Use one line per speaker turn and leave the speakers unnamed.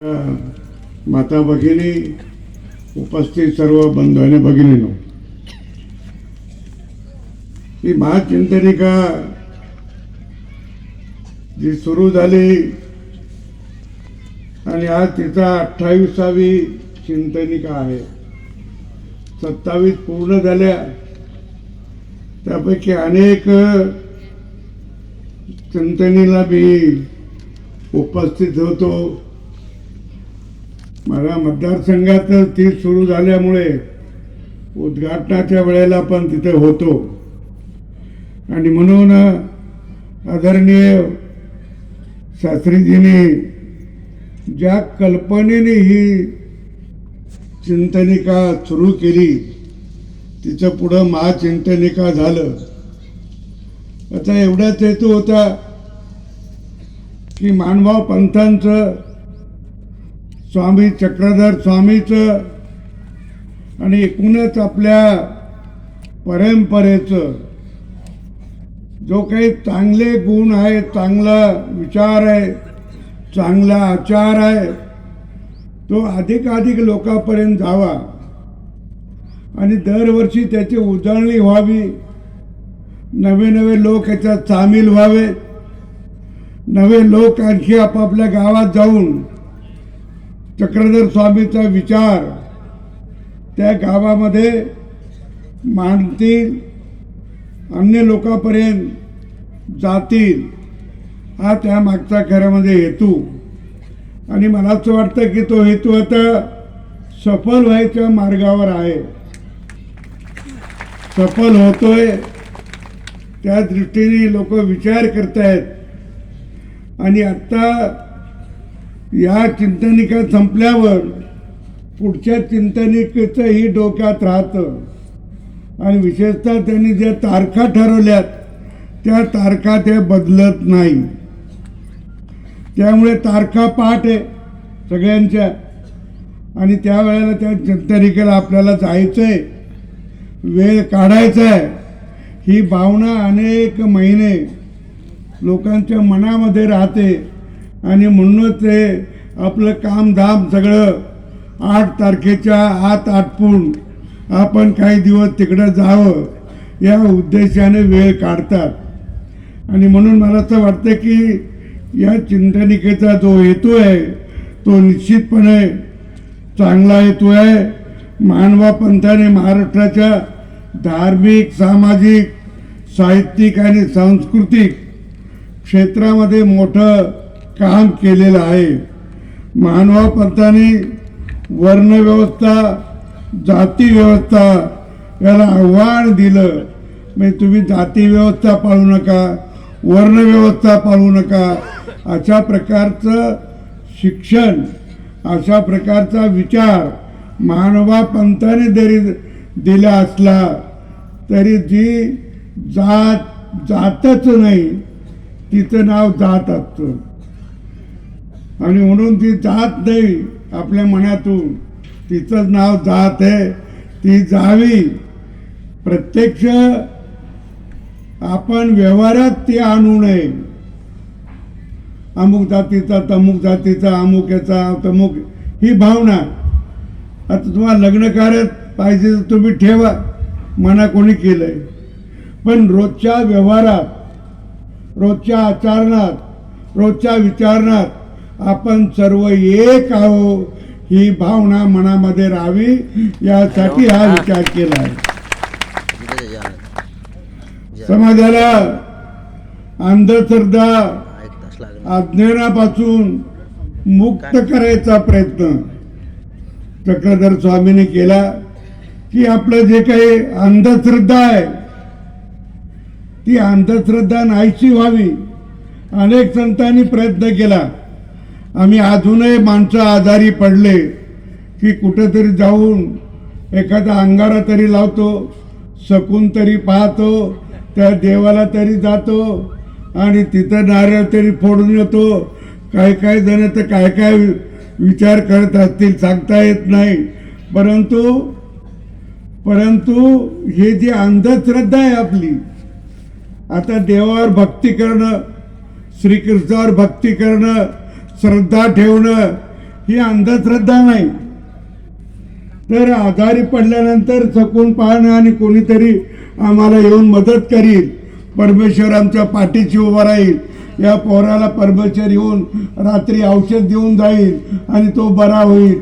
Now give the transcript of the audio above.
माता भगिनी उपस्थित सर्व बंधू आणि भगिनीनो ही महाचिंतनिका जी सुरू झाली आणि आज तिचा अठ्ठावीसावी चिंतनिका आहे. सत्तावीस पूर्ण झाल्या. त्यापैकी अनेक चिंतनीला मी उपस्थित होतो. माझ्या मतदारसंघात ती सुरू झाल्यामुळे उद्घाटनाच्या वेळेला पण तिथे होतो. आणि म्हणून आदरणीय शास्त्रीजींनी ज्या कल्पनेने ही चिंतनिका सुरू केली तिचं पुढं महाचिंतनिका झालं. आता एवढाच हेतू होता की मानभाव पंथांचं स्वामी चक्रधर स्वामीचं आणि एकूणच आपल्या परंपरेचं. जो काही चांगले गुण आहे चांगला विचार आहे चांगला आचार आहे तो अधिकाधिक लोकांपर्यंत जावा. आणि दरवर्षी त्याची उजळणी व्हावी. नवे नवे लोक याच्यात सामील व्हावे. नवे लोक आणखी आपापल्या गावात जाऊन चक्रधर स्वामीचा विचार त्या गावामध्ये मांडतील अन्य लोकांपर्यंत जातील हा त्या मागचा खऱ्यामध्ये हेतू. आणि मला असं वाटतं की तो हेतू आता सफल व्हायच्या मार्गावर आहे. सफल होतोय त्या दृष्टीने लोक विचार करतायत. आणि आत्ता या चिंतनिका संपल्यावर पुढच्या चिंतनिकेचंही डोक्यात राहतं. आणि विशेषतः त्यांनी ज्या तारखा ठरवल्यात त्या तारखा ते बदलत नाही. त्यामुळे तारखा पाठ आहे सगळ्यांच्या. आणि त्यावेळेला त्या चिंतनिकेला आपल्याला जायचं आहे वेळ काढायचा आहे ही भावना अनेक महिने लोकांच्या मनामध्ये राहते. आणि म्हणूनच ते आपलं कामधाम सगळं आठ तारखेच्या आत आटपून आपण काही दिवस तिकडं जावं या उद्देशाने वेळ काढतात. आणि म्हणून मला असं वाटतं की या चिंतनिकेचा जो हेतू आहे तो निश्चितपणे चांगला हेतू आहे. मानवा पंथाने महाराष्ट्राच्या धार्मिक सामाजिक साहित्यिक आणि सांस्कृतिक क्षेत्रामध्ये मोठं काम केलेलं आहे. मानवा पंथाने वर्णव्यवस्था जाती व्यवस्था याला आव्हान दिलं. म्हणजे तुम्ही जाती व्यवस्था पाळू नका वर्णव्यवस्था पाळू नका. अशा प्रकारचं शिक्षण अशा प्रकारचा विचार मानवा पंथाने जरी दिला असला तरी जी जात जातच नाही तिचं नाव जात असतं. आणि म्हणून ती जात नाही आपल्या मनातून. तिचं नाव जात आहे. ती जावी. प्रत्यक्ष आपण व्यवहारात ती आणू नये. अमुक जातीचा तमुक जातीचा अमुक याचा तमुक ही भावना. आता तुम्हाला लग्न करत पाहिजे तर तुम्ही ठेवा. मना कोणी केलंय. पण रोजच्या व्यवहारात रोजच्या आचरणात रोजच्या विचारणात आपण सर्व एक आहो ही भावना मनामध्ये राहावी. यासाठी हा विचार केला आहे समाजाला अंधश्रद्धा अज्ञानापासून मुक्त करायचा प्रयत्न चक्रधर स्वामीने केला की आपलं जे काही अंधश्रद्धा आहे ती अंधश्रद्धा नाहीशी व्हावी. अनेक संतांनी प्रयत्न केला. आम्ही अजूनही माणसं आजारी पडले की कुठंतरी जाऊन एखादा अंगारा तरी लावतो सकून तरी पाहतो त्या देवाला तरी जातो आणि तिथं नारळ तरी फोडून येतो. काय काय जण तर काय काय विचार करत असतील सांगता येत नाही. परंतु परंतु हे जी अंधश्रद्धा आहे आपली आता देवावर भक्ती करणं श्रीकृष्णावर भक्ती करणं श्रद्धा ठेवणं ही अंधश्रद्धा नाही. तर आजारी पडल्यानंतर चकून पाहणं आणि कोणीतरी आम्हाला येऊन मदत करील. परमेश्वर आमच्या पाठीशी उभा राहील. या पोराला परमेश्वर येऊन रात्री औषध देऊन जाईल आणि तो बरा होईल.